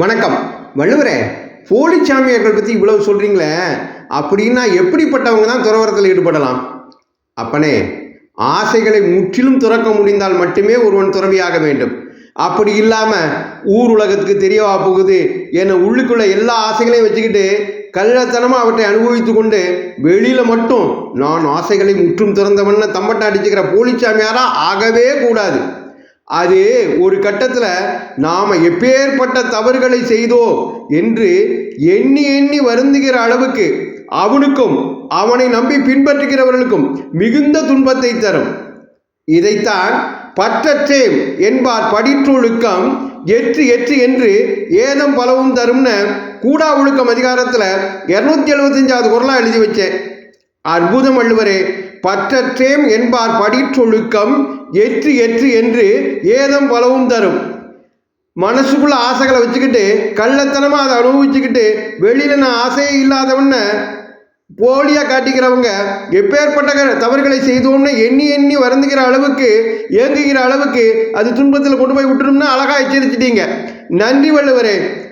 வணக்கம். வள்ளுவரே போலி சாமியார்கள் பற்றி இவ்வளவு சொல்கிறீங்களே அப்படின்னா எப்படிப்பட்டவங்க தான் துறவரத்தில் ஈடுபடலாம்? அப்பனே ஆசைகளை முற்றிலும் துறக்க முடிந்தால் மட்டுமே ஒருவன் துறவியாக வேண்டும். அப்படி இல்லாமல் ஊர் உலகத்துக்கு தெரியவா போகுது என உள்ளுக்குள்ள எல்லா ஆசைகளையும் வச்சுக்கிட்டு கள்ளத்தனமாக அவற்றை அனுபவித்து கொண்டு வெளியில் மட்டும் நான் ஆசைகளை முற்றும் திறந்தவன்னு தம்பட்டை அடிச்சுக்கிற போலிச்சாமியாரா ஆகவே கூடாது. அது ஒரு கட்டத்தில் நாம் எப்பேற்பட்ட தவறுகளை செய்தோம் என்று எண்ணி எண்ணி வருந்துகிற அளவுக்கு அவனுக்கும் அவனை நம்பி பின்பற்றுகிறவர்களுக்கும் மிகுந்த துன்பத்தை தரும். இதைத்தான் பற்றற்றேம் என்பார் படிற்றொழுக்கம் எற்று எற்று என்று ஏதம் பலவும் தரும்னு கூடா ஒழுக்கம் அதிகாரத்தில் இரநூத்தி எழுபத்தஞ்சாவது குரலாக எழுதி வச்சேன். அற்புதம் வள்ளுவரே பற்றற்றேம் என்பார் படிற்றொழுக்கம் எற்று எற்று என்று ஏதம் பலவும் தரும். மனசுக்குள்ள ஆசைகளை வச்சுக்கிட்டு கள்ளத்தனமாக அதை அனுபவிச்சுக்கிட்டு வெளியில் நான் ஆசையே இல்லாதவன்னு போலியாக காட்டிக்கிறவங்க எப்பேற்பட்ட தவறுகளை செய்தோம்னு எண்ணி எண்ணி வருந்துகிற அளவுக்கு ஏங்குகிற அளவுக்கு அது துன்பத்தில் கொண்டு போய் விட்டுரும்னு அழகாக எச்சரிச்சிட்டீங்க. நன்றி வள்ளுவரே.